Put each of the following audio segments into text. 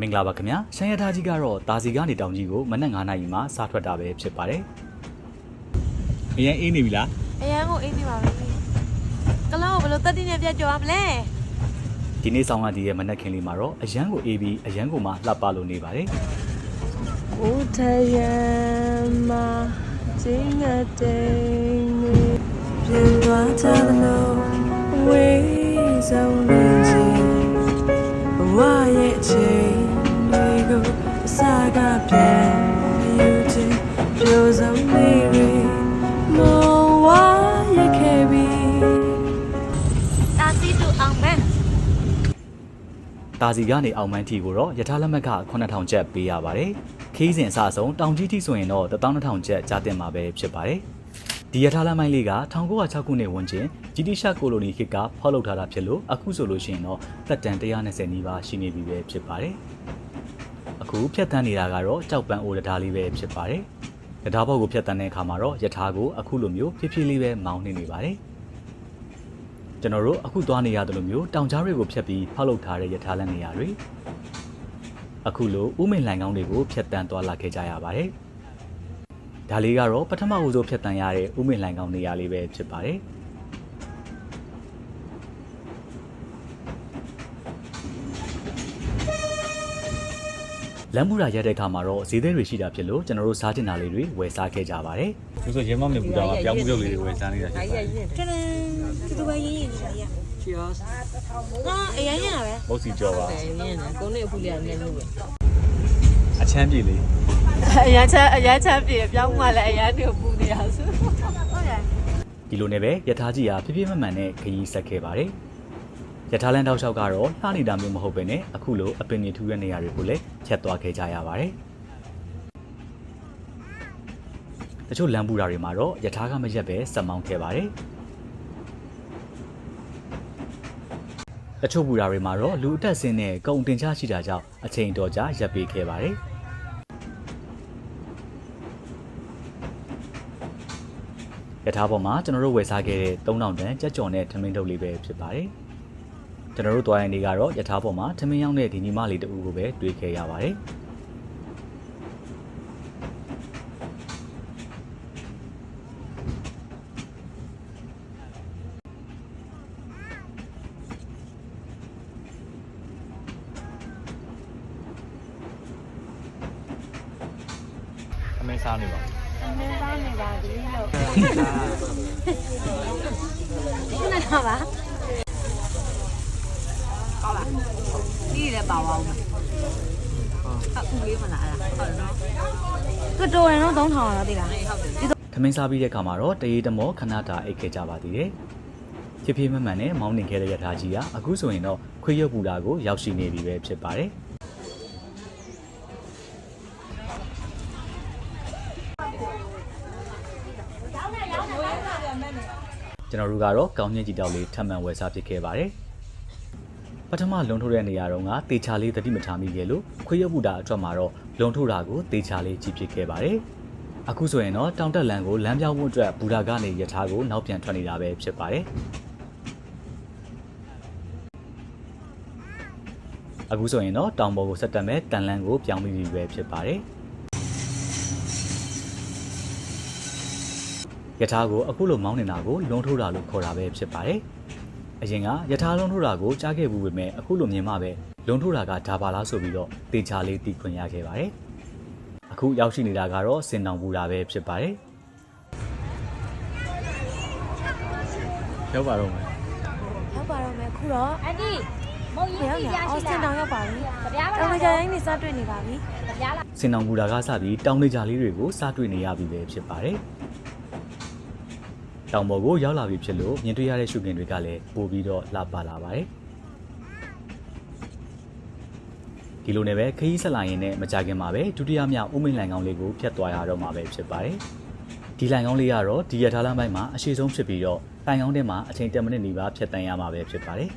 မင်္ဂလာပါခင်ဗျာရှမ်းရထားကြီးကတော့တာစီကနေတောင်ကြီးကိုမနက်9နာရီမှာစထွက်တာပဲဖြစ်ပါတယ်အရင်အေးနေပြီလားအရန်ကိုအေးနေပါပြီကလောကိုဘယ်လိုတက်တိနဲ့ပြတ်ကြော်ရမလဲဒီနေ့ဆောင်ရဒီရဲ့မနက်ခင်းလေးမှာတော့အရန်ကိုအေးပြီးအရန်ကိုမှလှပလို့နေပါတယ်ဦးထရန်မှာကျင်းတဲ့ပြင်သွားကြလို့ဝေးဆုံးနေချင်းဘဝရဲ့အချိန်တွေကိုအစ ကပြန်ယူခြင်းပြိုဆုံးနေရီမောဝါရခဲ့ပြီတာစီတူအောင်မန်တာစီကနေအောင်မန်းထီကိုတော့ယထာလက်မှတ်က9000ကျပ်ပေးရပါတယ်ခီးစဉ်အစအဆုံးတောင်ကြီးထီဆိုရင်တော့12000ကျပ်ကြားတင်မှာပဲဖြစ်ပါတယ်ဒီယထာလက်မိုင်းလေးက1906ခုနှစ်ဝန်းကျင်ဂျီတီရှာကိုလိုနီခေတ်ကဖောက်လုပ်ထားတာဖြစ်လို့အခုဆိုလို့ရှိရင်တော့တက်တန်120နီးပါးရှိနေပြီပဲဖြစ်ပါတယ် အခုဖြတ်တန်းနေတာကတော့ကြောက်ပန်းအိုတထားလေးပဲဖြစ်ပါတယ်ယထာဘောက်ကိုဖြတ်တန်းတဲ့အခါမှာတော့ယထာကိုအခုလိုမျိုးဖြည်းဖြည်းလေးပဲမောင်းနေနေပါတယ်ကျွန်တော်တို့အခုသွားနေရတယ်လို့မျိုးတောင်ကြားတွေကိုဖြတ်ပြီးဖောက်လုပ်ထားတဲ့ယထာလမ်းနေရာတွေအခုလိုဥမင်လိုင်ကောင်းတွေကိုဖြတ်တန်းသွားလာခဲ့ကြရပါတယ်ဒါလေးကတော့ပထမဦးဆုံးဖြတ်တန်းရတဲ့ဥမင်လိုင်ကောင်းနေရာလေးပဲဖြစ်ပါတယ် လမ်းမူရာရက်တဲ့အခါမှာတော့ဈေးသည်တွေရှိတာဖြစ်လို့ကျွန်တော်တို့စားတင်တာလေးတွေဝယ်စားခဲ့ကြပါတယ်ဆိုဆိုရဲမမြင်ဘူးတော့ပြောင်းမှုပြုတ်လေးတွေဝယ်စားနေတာရှိပါတယ်တန်းတူတူပဲရင်းရင်းနေတာရ Cheers ဟာအရင်ရင်တာပဲမုတ်စီကြောပါပဲရင်းနေကိုနေအခုလေးအနေလို့ပဲအချမ်းပြေလေးအရန်ချမ်းအရန်ချမ်းပြေပြောင်းမှလည်းအရန်တူပူနေရဆိုဟုတ်တယ်ဒီလိုနဲ့ပဲယထာကြီးဟာပြပြမမှန်နဲ့ခရီးဆက်ခဲ့ပါတယ် ယထာလန်တောက်လျှောက်ကတော့လှနေတာမျိုးမဟုတ်ပဲနဲ့အခုလိုအပင်နေထူးတဲ့နေရာတွေကိုလည်းဖြတ်သွားခဲ့ကြရပါတယ်တချို့လမ်းပူတာတွေမှာတော့ယထာကမရက်ပဲစက်မောင်းခဲ့ပါတယ်တချို့ပူတာတွေမှာတော့လူအတက်ဆင်းနဲ့ကုံတင်ချရှိတာကြောင့်အချိန်တော်ကြာရပ်ပေးခဲ့ပါတယ်ယထာပေါ်မှာကျွန်တော်တို့ဝယ်စားခဲ့တဲ့3000တန်ကြက်ကြော်နဲ့ထမင်းထုတ်လေးပဲဖြစ်ပါတယ် ကျွန်တော်တို့သွားတဲ့နေ့ကတော့ယထာပေါ်မှာထမင်းရောက်တဲ့ဒီညီမလေးတူကိုပဲတွေ့ခဲ့ရပါတယ်အမေစားနေပါအမင်းသားနေပါပြီလို့ခုနကပါ ကောက်လားဒီလည်းပါအောင်အခုလေးမလားအဲ့ဒါဟုတ်နော်ကတိုရန်တော့3000တော့သိလားဟုတ်တယ်ထမင်းစားပြီးတဲ့အခါမှာတော့တရေတမောခဏတာအိတ်ခဲ့ကြပါသေးတယ်ဖြည်းဖြည်းမမှန်နဲ့မောင်းနှင်ခဲ့တဲ့ယထာကြီးကအခုဆိုရင်တော့ခွေးရုပ်ပူတာကိုရောက်ရှိနေပြီပဲဖြစ်ပါတယ်ကျွန်တော်တို့ကတော့ကောင်းမြင့်ကြည့်တောက်လေးထပ်မံဝယ်စားဖြစ်ခဲ့ပါတယ် ပထမလုံထိုးတဲ့နေရာတုန်းကတေချာလေးတတိမထားမိခဲ့လို့ခွေးရုပ်ပူတာအထွက်မှာတော့လုံထိုးတာကိုတေချာလေးကြည့်ဖြစ်ခဲ့ပါတယ်အခုဆိုရင်တော့တောင်တက်လန်ကိုလမ်းပြောင်းဖို့အတွက်ဘူတာကနေယထာကိုနောက်ပြန်ထွက်နေတာပဲဖြစ်ပါတယ်အခုဆိုရင်တော့တောင်ပေါ်ကိုဆက်တက်မဲ့တန်လန်းကိုပြောင်းပြီးပြီပဲဖြစ်ပါတယ်ယထာကိုအခုလိုမောင်းနေတာကိုလွန်ထိုးတာလို့ခေါ်တာပဲဖြစ်ပါတယ် အရင်ကယထာလွန်ထိုးတာကိုကြားခဲ့ဘူးပေမဲ့အခုလိုမြင်မှပဲလွန်ထိုးတာကဒါပါလားဆိုပြီးတော့တေချာလေးတီးခွင့်ရခဲ့ပါတယ်အခုရောက်ရှိနေတာကတော့စင်တောင်ပူတာပဲဖြစ်ပါတယ်ရောက်ပါတော့မယ်ရောက်ပါတော့မယ်ခုတော့အန်တီမုံကြီးဘယ်ကြီးရောက်ရလဲရှိအော်စတာင်တောင်ရောက်ပါပြီကြပြားပါတောင်လားကြိုင်းနေစတွေ့နေပါပြီကြပြားလားစင်တောင်ပူတာကစပြီးတောင်နေကြလေးတွေကိုစားတွေ့နေရပြီပဲဖြစ်ပါတယ် တောင်ပေါ်ကိုရောက်လာပြီဖြစ်လို့မြင်တွေ့ရတဲ့ရှုခင်တွေကလည်းပိုပြီးတော့လှပလာပါတယ်ဒီလိုနဲ့ပဲခရီးဆက်လာရင်နဲ့မကြခင်မှာပဲဒုတိယမြောက်ဥမိန်လိုင်ကောင်းလေးကိုဖျက်သွားရတော့မှာပဲဖြစ်ပါတယ်ဒီလိုင်ကောင်းလေးကတော့ဒီရထားလမ်းပိုင်းမှာအရှိဆုံးဖြစ်ပြီးတော့လိုင်ကောင်းထဲမှာအချိန်10မိနစ်နီးပါးဖြတ်တန်းရမှာပဲဖြစ်ပါတယ်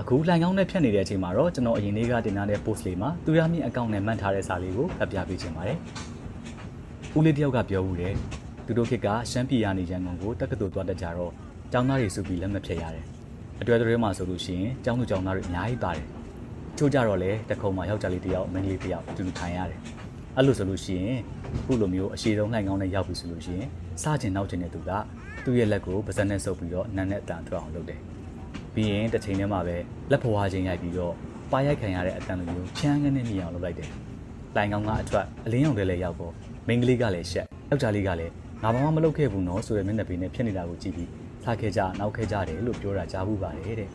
အခုလိုင်ကောင်းနဲ့ဖြတ်နေတဲ့အချိန်မှာတော့ကျွန်တော်အရင်လေးကတင်ထားတဲ့ post လေးမှာသူရမြင့်အကောင့်နဲ့မှတ်ထားတဲ့စာလေးကိုဖတ်ပြပေးချင်ပါတယ်ဦးလေးတယောက်ကပြောဦးတယ် သူတို့ခေတ်ကရှမ်းပြည်ရနေရန်ကုန်ကိုတက္ကသိုလ်သွားတတ်ကြတော့ကျောင်းသားတွေစုပြီးလက်မဖြတ်ရတယ်အတွေ့အကြုံတွေမှာဆိုလို့ရှိရင်ကျောင်းသူကျောင်းသားတွေအများကြီးပါတယ်ချို့ကြတော့လေတခုံမှာယောက်ျားလေးတစ်ယောက်မိန်းကလေးတစ်ယောက်အတူတူထိုင်ရတယ်အဲ့လိုဆိုလို့ရှိရင်အခုလိုမျိုးအရှိဆုံးလှိုင်ကောင်းနဲ့ရောက်ပြီဆိုလို့ရှိရင်စားကျင်နောက်ကျင်တဲ့သူကသူ့ရဲ့လက်ကိုပါးစပ်နဲ့ဆုပ်ပြီးတော့နန်းနဲ့အတန်ထွက်အောင်လုပ်တယ်ပြီးရင်တစ်ချိန်တည်းမှာပဲလက်ဖွားချင်းရိုက်ပြီးတော့ပါရိုက်ခံရတဲ့အတန်လိုမျိုးချမ်းငန်းနဲ့မြင်အောင်လုပ်လိုက်တယ်လှိုင်ကောင်းကအထွက်အလင်းရောင်တွေလည်းရောက်ပေါ်မိန်းကလေးကလည်းရှက်ယောက်ျားလေးကလည်း ငါဘာမှမလုပ်ခဲ့ဘူးနော်ဆိုတဲ့မျက်နှာပေးနဲ့ဖြစ်နေတာကိုကြည့်ပြီးထားခဲ့ကြနောက်ခဲ့ကြတယ်လို့ပြောတာကြားဘူးပါတယ်တဲ့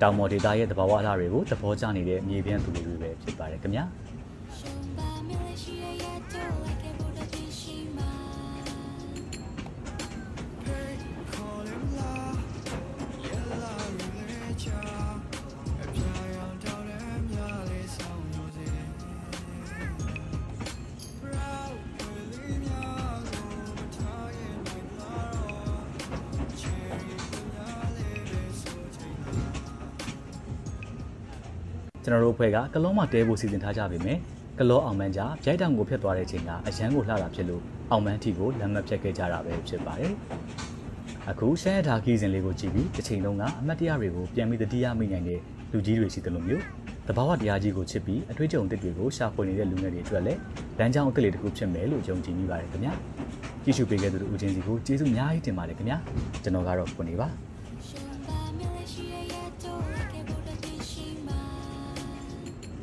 တောင်မော်ဒေတာရဲ့သဘာဝအလှတွေကိုသဘောကျနေတဲ့မြေပြန့်သူတွေပဲဖြစ်ပါတယ်ခင်ဗျာ ကျွန်တော်တို့အဖွဲ့ကကလောမှာတဲဖို့စီစဉ်ထားကြပေမယ့်ကလောအောင်မန်းကြားဗျိုက်တောင်ကိုဖျက်သွားတဲ့အချိန်ကအရန်ကိုလှတာဖြစ်လို့အောင်မန်းထီကိုလက်မဖြတ်ခဲ့ကြတာပဲဖြစ်ပါတယ်အခုရှမ်းရထားခီးစဉ်လေးကိုကြည့်ပြီးတစ်ချိန်လုံးကအမတ်တရားတွေကိုပြန်ပြီးတတိယမိနိုင်တဲ့လူကြီးတွေရှိတယ်လို့မျိုးတဘာဝတရားကြီးကိုချစ်ပြီးအထွေးကြုံတစ်တွေကိုရှာဖွေနေတဲ့လူငယ်တွေအတွက်လည်းလမ်းကြောင်းအသစ်လေးတစ်ခုဖြစ်မယ်လို့ယုံကြည်မိပါတယ်ခင်ဗျာကြည့်ရှုပေးခဲ့တဲ့သူဦးချင်းစီကိုကျေးဇူးအများကြီးတင်ပါတယ်ခင်ဗျာကျွန်တော်ကတော့ကိုနေပါ